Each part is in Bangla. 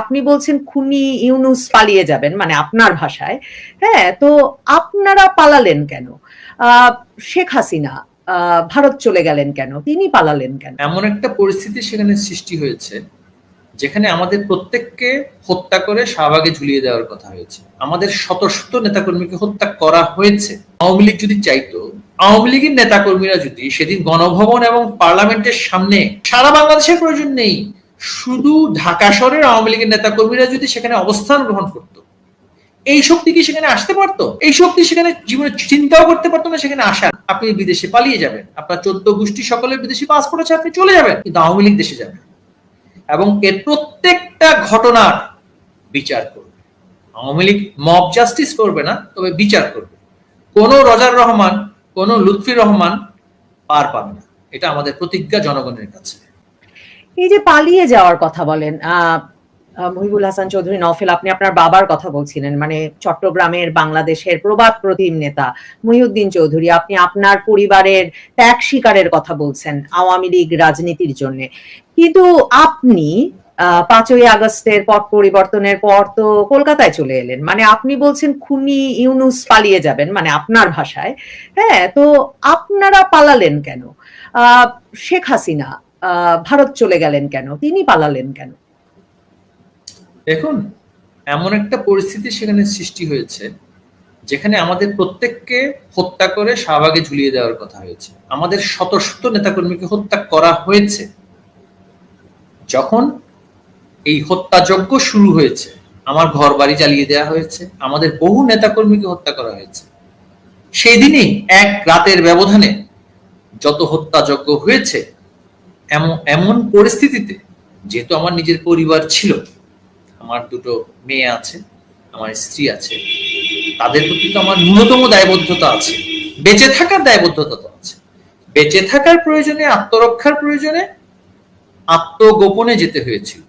আপনি বলছেন খুনি ইউনুস পালিয়ে যাবেন মানে আপনার ভাষায়। হ্যাঁ তো আপনারা পালালেন কেন? শেখ হাসিনা ভারত চলে গেলেন কেন? তিনি পালালেন কেন? এমন একটা পরিস্থিতি সেখানে সৃষ্টি হয়েছে, যেখানে আমাদের প্রত্যেককে হত্যা করে শাহবাগে ঝুলিয়ে দেওয়ার কথা হয়েছে। আমাদের শত শত নেতাকর্মীকে হত্যা করা হয়েছে। আওয়ামী লীগ যদি চাইতো, আওয়ামী লীগের নেতাকর্মীরা যদি সেদিন গণভবন এবং পার্লামেন্টের সামনে সারা বাংলাদেশের প্রয়োজন নেই শুধু ঢাকা শহরের আওয়ামী লীগের নেতাকর্মীরা যদি সেখানে অবস্থান গ্রহণ করতো, এই শক্তি কি সেখানে আসতে পারতো? এই শক্তি সেখানে জীবনে চিন্তাও করতে পারতো না, সেখানে আসার আপনি বিদেশে পালিয়ে যাবেন, আপনার চোদ্দ গোষ্ঠী সকলের বিদেশি পাসপোর্ট আছে, আপনি চলে যাবেন, কিন্তু আওয়ামী লীগ দেশে যাবে এবং এর প্রত্যেকটা ঘটনার বিচার করবে। আওয়ামী লীগ মব জাস্টিস করবে না, তবে বিচার করবে। কোন রজার রহমান, কোন লুৎফি রহমান পার পাবে না। এটা আমাদের প্রতিজ্ঞা জনগণের কাছে। এই যে পালিয়ে যাওয়ার কথা বলেন মহিবুল হাসান চৌধুরী নফেল আপনি আপনার বাবার কথা বলছিলেন মানে চট্টগ্রামের বাংলাদেশের প্রবাদ প্রতিম নেতা মহিউদ্দিন চৌধুরী, আপনি আপনার পরিবারের ত্যাগ শিকারের কথা বলছেন আওয়ামী লীগ রাজনীতির জন্য। কিন্তু আপনি পাঁচই আগস্টের পট পরিবর্তনের পর তো কলকাতায় চলে এলেন মানে আপনি বলছেন খুনি ইউনুস পালিয়ে যাবেন মানে আপনার ভাষায় হ্যাঁ তো আপনারা পালালেন কেন? শেখ হাসিনা ভারত চলে গেলেন কেন? তিনি পালালেন কেন? দেখুন, এমন একটা পরিস্থিতি সেখানে সৃষ্টি হয়েছে, যেখানে আমাদের প্রত্যেককে হত্যা করে শাহবাগে ঝুলিয়ে দেওয়ার কথা হয়েছে। আমাদের শত শত নেতাকর্মীকে হত্যা করা হয়েছে। যখন এই হত্যাযজ্ঞ শুরু হয়েছে, আমার ঘর বাড়ি জ্বালিয়ে দেওয়া হয়েছে, আমাদের বহু নেতাকর্মীকে হত্যা করা হয়েছে। সেই দিনই এক রাতের ব্যবধানে যত হত্যাযজ্ঞ হয়েছে এমন এমন পরিস্থিতিতে, যেহেতু আমার নিজের পরিবার ছিল, আমার দুটো মেয়ে আছে, আমার স্ত্রী আছে, তাদের প্রতি তো আমার ন্যূনতম দায়বদ্ধতা আছে, বেঁচে থাকার দায়বদ্ধতা তো আছে। বেঁচে থাকার প্রয়োজনে, আত্মরক্ষার প্রয়োজনে আত্মগোপনে যেতে হয়েছিল।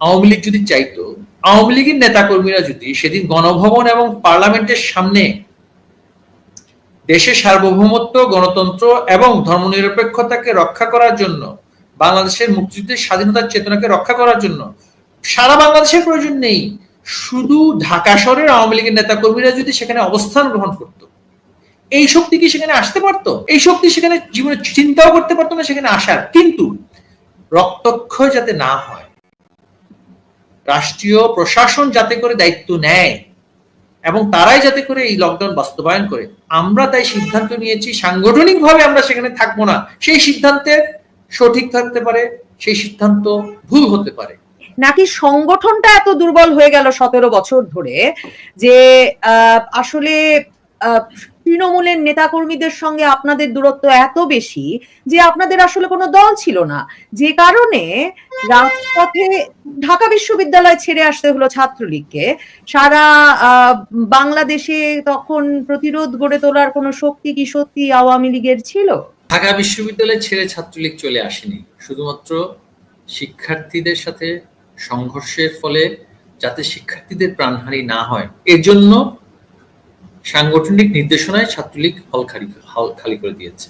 আওয়ামী লীগ যদি চাইতো, আওয়ামী লীগের নেতাকর্মীরা যদি সেদিন গণভবন এবং পার্লামেন্টের সামনে দেশের সার্বভৌমত্ব, গণতন্ত্র এবং ধর্মনিরপেক্ষতাকে রক্ষা করার জন্য বাংলাদেশের মুক্তিযুদ্ধের স্বাধীনতার চেতনাকে রক্ষা করার জন্য সারা বাংলাদেশের প্রয়োজন নেই। শুধু ঢাকা শহরের আওয়ামী লীগের নেতাকর্মীরা যদি সেখানে অবস্থান গ্রহণ করত এই শক্তি কি সেখানে আসতে পারতো? এই শক্তি সেখানে জীবনে চিন্তাও করতে পারতো না সেখানে আসার। কিন্তু রক্তক্ষয় যাতে না হয় রাষ্ট্রীয় প্রশাসন যাতে করে দায়িত্ব নেয় এবং তারাই যাতে করে এই লকডাউন বাস্তবায়ন করে আমরা তাই সিদ্ধান্ত নিয়েছি সাংগঠনিকভাবে আমরা সেখানে থাকব না। সেই সিদ্ধান্তের সঠিক থাকতে পারে, সেই সিদ্ধান্ত ভুল হতে পারে। নাকি সংগঠনটা এত দুর্বল হয়ে গেল সতেরো বছর ধরে যে আসলে তৃণমূলের নেতাকর্মীদের সঙ্গে আপনাদের দূরত্ব এত বেশি যে আপনাদের আসলে কোনো দল ছিল না। যে কারণে রাজপথে ঢাকা বিশ্ববিদ্যালয় ছেড়ে আসতে হলো ছাত্রলীগকে। সারা বাংলাদেশে তখন প্রতিরোধ গড়ে তোলার কোনো শক্তি কি সত্যি আওয়ামী লীগের ছিল? ঢাকা বিশ্ববিদ্যালয় ছেড়ে ছাত্রলীগ চলে আসেনি। শুধুমাত্র শিক্ষার্থীদের সাথে সংঘর্ষের ফলে যাতে শিক্ষার্থীদের প্রাণহানি না হয়, এর জন্য সাংগঠনিক নির্দেশনায় ছাত্রলীগ হল খালি করে দিয়েছে।